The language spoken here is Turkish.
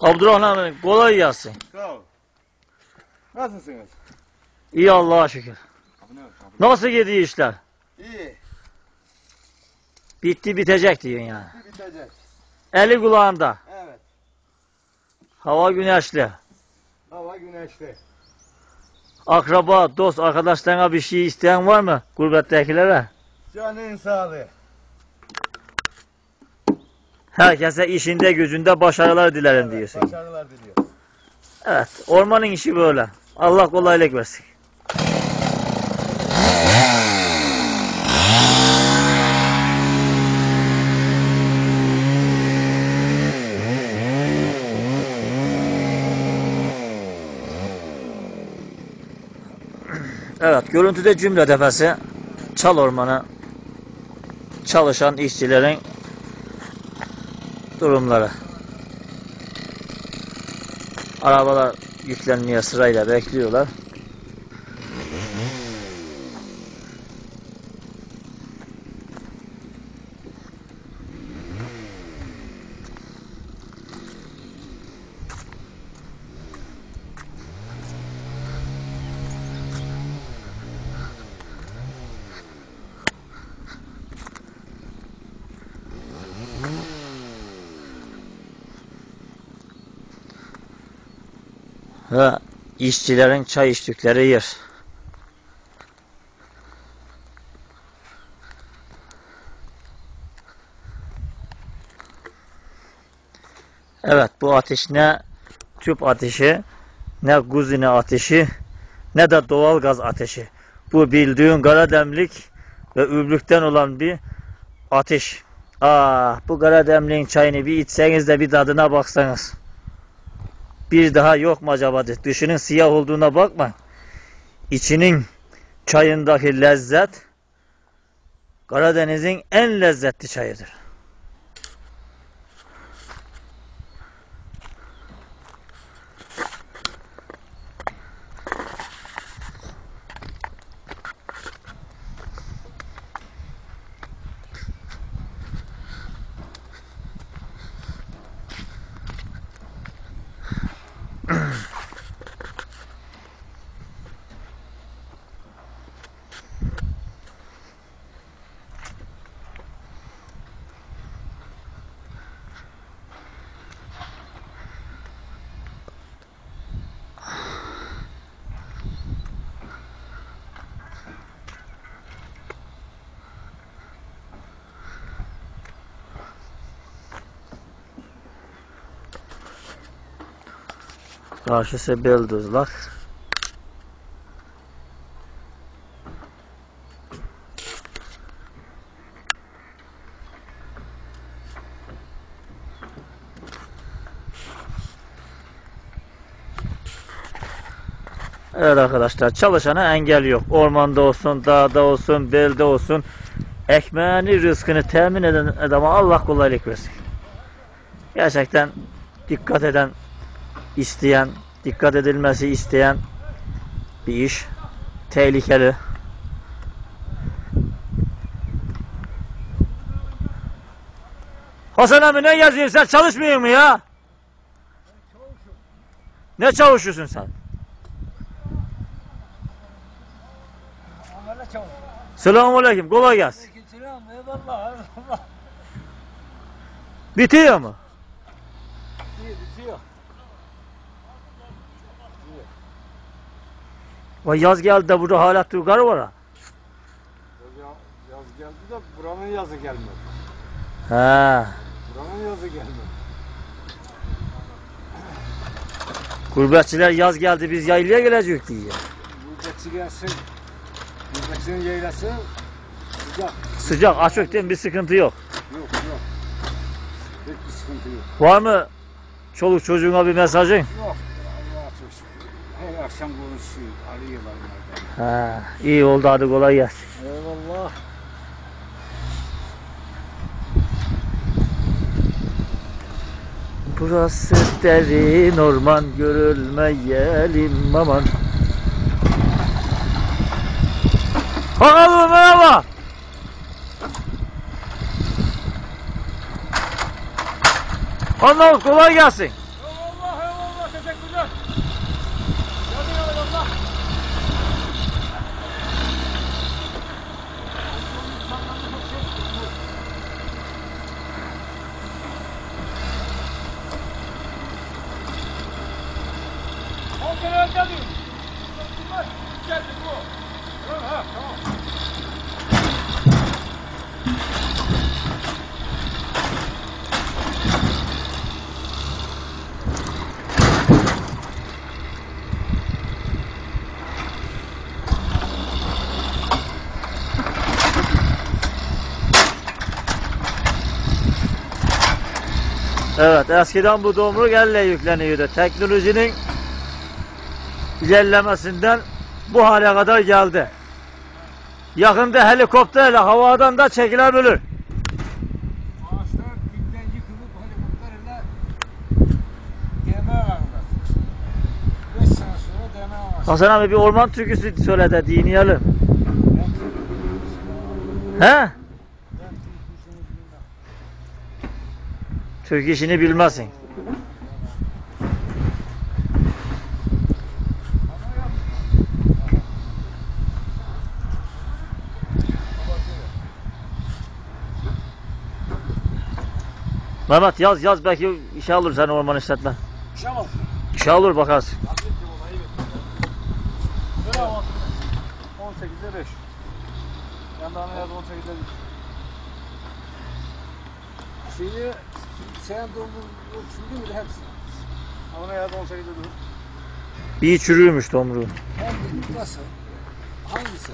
Abdurrahman Bey, kolay gelsin. Sağ ol. Nasılsınız? İyi Allah'a şükür. Nasıl gidiyor işler? İyi. Bitti bitecek diyorsun yani. Bir bitecek. Eli kulağında. Evet. Hava güneşli. Hava güneşli. Akraba, dost, arkadaşlarına bir şey isteyen var mı? Gurbettekilere. Canın sağlığı. Herkese işinde gücünde başarılar dilerim diyorsun. Başarılar diliyorum. Evet, ormanın işi böyle. Allah kolaylık versin. Evet, görüntüde cümle defesi Çal Ormanı çalışan işçilerin durumları. Arabalar yüklenmeye sırayla bekliyorlar. Ve işçilerin çay içtikleri yer. Evet bu ateş ne tüp ateşi ne kuzine ateşi ne de doğal gaz ateşi. Bu bildiğin karademlik ve üblükten olan bir ateş. Ah bu karademliğin çayını bir içseniz de bir tadına baksanız. Bir daha yok mu acaba? Dışının siyah olduğuna bakma. İçinin çayındaki lezzet Karadeniz'in en lezzetli çayıdır. Karşısı Beldızlak. Evet arkadaşlar çalışana engel yok. Ormanda olsun, dağda olsun, belde olsun. Ekmeğini, rızkını temin eden adama Allah kolaylık versin. Gerçekten dikkat eden, isteyen, dikkat edilmesi isteyen bir iş. Tehlikeli. Hasan abi ne yazıyorsun sen çalışmıyor mu ya? Ne çalışıyorsun sen? Selamun aleyküm kolay gelsin. Eyvallah. Bitiyor mu? İyi bitiyor. Vay yaz geldi de burada hala tuğgar var ha. Yaz, yaz geldi de buranın yazı gelmedi. He. Buranın yazı gelmedi. Gurbetçiler yaz geldi biz yaylaya gelecek diye. Gurbetçi gelsin. Gurbetçinin yaylası sıcak. Sıcak açık değil mi? Bir sıkıntı yok. Yok yok. Hiçbir sıkıntı yok. Var mı çoluk çocuğuna bir mesajın? Yok. Her akşam konuşuyor. Arıyorlar nereden. He. iyi oldu hadi kolay gelsin. Eyvallah. Burası derin orman görülmeyelim aman. Bakalım merhaba. Anlamız kolay gelsin. Önce diyor. Geldi bu. Tamam ha tamam. Evet eskiden bu domruk elle yükleniyordu. Teknolojinin ilerlemesinden bu hale kadar geldi. Yakında helikopterle havadan da çekilebilir. Ağaçlar dipten yıkılıp helikopterle deme alırlar. 5 sene sonra deme alırlar. Hasan abi bir orman türküsü söyle de dinleyelim. He? Türk işini bilmezsin. Mehmet yaz yaz belki işe alır sen orman işletme. Şamaz. İşe alır bakarsın. Söyle ama. 18'de 5. Yandan yaz 18'de 5. Şeyi sen doldur şimdi mi hepsi? Ama yaz 18'de dur. Bir çürüymüş domruğu. Hangi nasıl? Hangisi?